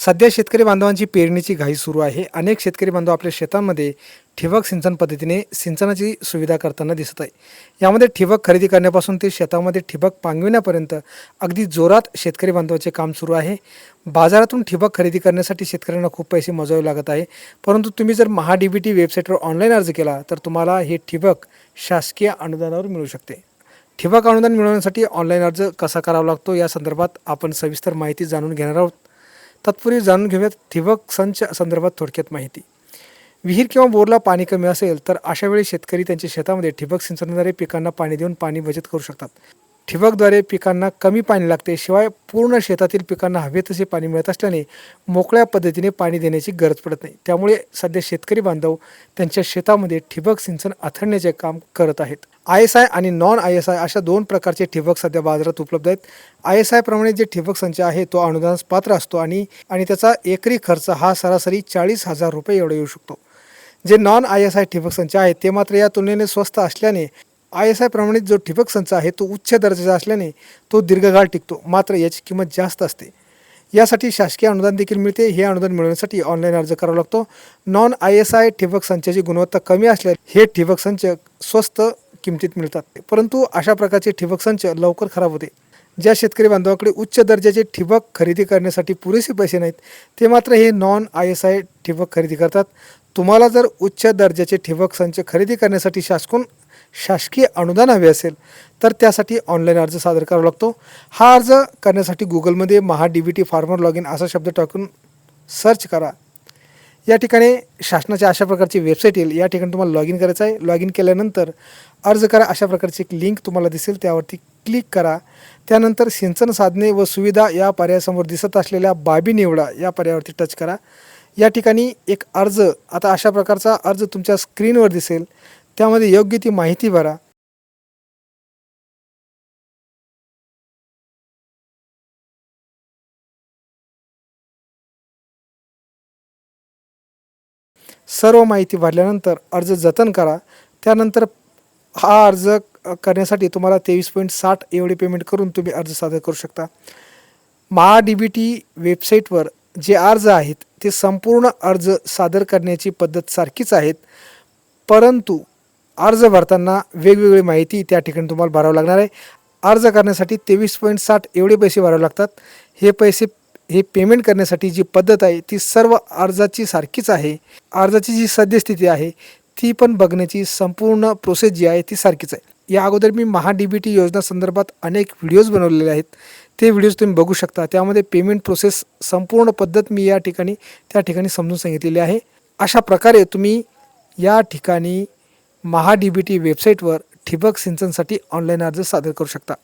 सध्या शेतकरी बांधवांची पेरणीची घाई सुरू आहे. अनेक शेतकरी बांधव आपल्या शेतांमध्ये ठिबक सिंचन पद्धतीने सिंचनाची सुविधा करताना दिसत आहे. यामध्ये ठिबक खरेदी करण्यापासून ते शेतामध्ये ठिबक पांगविण्यापर्यंत अगदी जोरात शेतकरी बांधवाचे काम सुरू आहे. बाजारातून ठिबक खरेदी करण्यासाठी शेतकऱ्यांना खूप पैसे मोजावे लागत आहे. परंतु तुम्ही जर महा डी बी टी वेबसाईटवर ऑनलाईन अर्ज केला तर तुम्हाला हे ठिबक शासकीय अनुदानावर मिळू शकते. ठिबक अनुदान मिळवण्यासाठी ऑनलाईन अर्ज कसा करावा लागतो या संदर्भात आपण सविस्तर माहिती जाणून घेणार आहोत. तत्पूर्वी जाणून घेऊयात ठिबक संच संदर्भात थोडक्यात माहिती. विहीर किंवा बोरला पाणी कमी असेल तर अशा वेळी शेतकरी त्यांच्या शेतामध्ये ठिबक सिंचनाद्वारे पिकांना पाणी देऊन पाणी बचत करू शकतात. ठिबकद्वारे पिकांना कमी पाणी लागते शिवाय पूर्ण शेतातील पिकांना हवे तसे पाणी मिळत असल्याने मोकळ्या पद्धतीने पाणी देण्याची गरज पडत नाही. त्यामुळे सध्या शेतकरी बांधव त्यांच्या शेतामध्ये ठिबक सिंचन आथरण्याचे काम करत आहेत. आय एस आय आणि नॉन आय एस आय अशा दोन प्रकारचे ठिबक सध्या बाजारात उपलब्ध आहेत. आय एस आय प्रमाणे जे ठिबक संच आहे तो अनुदानास पात्र असतो आणि आणि त्याचा एकरी खर्च हा सरासरी चाळीस हजार रुपये एवढा येऊ शकतो. जे नॉन आय एस आय ठिबक संच आहे ते मात्र या तुलनेने स्वस्त असल्याने आय एस आय प्रमाणित जो ठिबक संच आहे तो उच्च दर्जाचा असल्याने तो दीर्घकाळ टिकतो मात्र याची किंमत जास्त असते. यासाठी शासकीय अनुदान देखील मिळते. हे अनुदान मिळवण्यासाठी ऑनलाईन अर्ज करावा लागतो. नॉन आय एस आय ठिबक संचाची गुणवत्ता कमी असल्यास हे ठिबक संच स्वस्त किमतीत मिळतात. परंतु अशा प्रकारचे ठिबक संच लवकर खराब होते. ज्या शेतकरी बांधवाकडे उच्च दर्जाचे ठिबक खरेदी करण्यासाठी पुरेसे पैसे नाहीत ते मात्र हे नॉन आय एस आय ठिबक खरेदी करतात. तुम्हाला जर उच्च दर्जाचे ठिबक संच खरेदी करण्यासाठी शासकून शासकीय अनुदान हवे असेल तर त्यासाठी ऑनलाईन अर्ज सादर करावा लागतो. हा अर्ज करण्यासाठी गुगलमध्ये Maha D B T farmer log in असा शब्द टाकून सर्च करा. या ठिकाणी शासनाच्या अशा प्रकारची वेबसाईट येईल. या ठिकाणी तुम्हाला लॉग इन करायचं आहे. लॉग इन केल्यानंतर अर्ज करा अशा प्रकारची एक लिंक तुम्हाला दिसेल. त्यावरती क्लिक करा. त्यानंतर सिंचन साधने व सुविधा या पर्यायासमोर दिसत असलेल्या बाबी निवडा या पर्यायावरती टच करा. या ठिकाणी एक अर्ज आता अशा प्रकारचा अर्ज तुमच्या स्क्रीनवर दिसेल. त्यामध्ये योग्य ती माहिती भरा. सर्व माहिती भरल्यानंतर अर्ज जतन करा. त्यानंतर हा अर्ज करण्यासाठी तुम्हाला तेवीस पॉईंट साठ एवढे पेमेंट करून तुम्ही अर्ज सादर करू शकता. महा डी बी टी वेबसाईटवर जे अर्ज आहेत ते संपूर्ण अर्ज सादर करण्याची पद्धत सारखीच आहेत. परंतु अर्ज भरताना वेगवेगळी माहिती त्या ठिकाणी तुम्हाला भरावं लागणार आहे. अर्ज करण्यासाठी तेवीस पॉईंट साठ एवढे पैसे भरावे लागतात. हे पैसे हे पेमेंट करण्यासाठी जी पद्धत आहे ती सर्व अर्जाची सारखीच आहे. अर्जाची जी सद्यस्थिती आहे ती पण बघण्याची संपूर्ण प्रोसेस जी आहे ती सारखीच आहे. या अगोदर मी महा डी बी टी योजना संदर्भात अनेक व्हिडिओज बनवलेले आहेत. ते व्हिडिओज तुम्ही बघू शकता. त्यामध्ये पेमेंट प्रोसेस संपूर्ण पद्धत मी या ठिकाणी त्या ठिकाणी समजून सांगितलेली आहे. अशा प्रकारे तुम्ही या ठिकाणी महा वेबसाईटवर ठिबक सिंचनसाठी ऑनलाईन अर्ज सादर करू शकता.